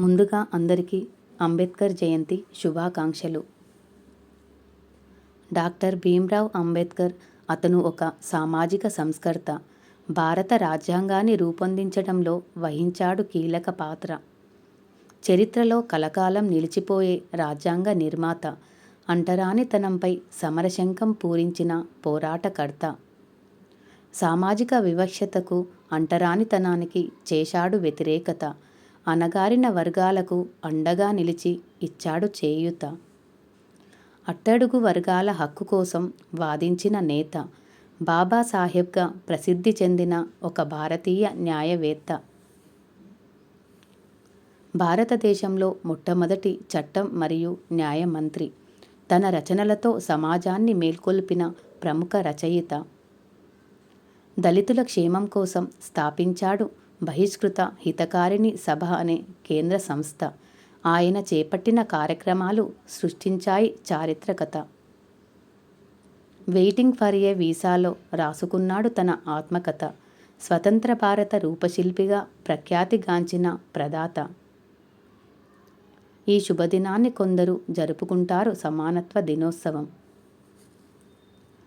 ముందుగా అందరికీ అంబేద్కర్ జయంతి శుభాకాంక్షలు. డాక్టర్ భీమ్రావ్ అంబేద్కర్ అతను ఒక సామాజిక సంస్కర్త. భారత రాజ్యాంగాన్ని రూపొందించడంలో వహించాడు కీలక పాత్ర. చరిత్రలో కలకాలం నిలిచిపోయే రాజ్యాంగ నిర్మాత అంటరానితనంపై సమరశంఖం పూరించిన పోరాటకర్త. సామాజిక వివక్షతకు అంటరానితనానికి చేశాడు వ్యతిరేకత. అణగారిన వర్గాలకు అండగా నిలిచి ఇచ్చాడు చేయూత. అట్టడుగు వర్గాల హక్కు కోసం వాదించిన నేత బాబాసాహెబ్గా ప్రసిద్ధి చెందిన ఒక భారతీయ న్యాయవేత్త. భారతదేశంలో మొట్టమొదటి చట్టం మరియు న్యాయ మంత్రి తన రచనలతో సమాజాన్ని మేల్కొల్పిన ప్రముఖ రచయిత. దళితుల క్షేమం కోసం స్థాపించాడు బహిష్కృత హితకారిణి సభ అనే కేంద్ర సంస్థ. ఆయన చేపట్టిన కార్యక్రమాలు సృష్టించాయి చారిత్రకత వెయిటింగ్ ఫర్ ఏ వీసాలో రాసుకున్నాడు తన ఆత్మకథ. స్వతంత్ర భారత రూపశిల్పిగా ప్రఖ్యాతిగాంచిన ప్రదాత. ఈ శుభదినాన్ని కొందరు జరుపుకుంటారు సమానత్వ దినోత్సవం.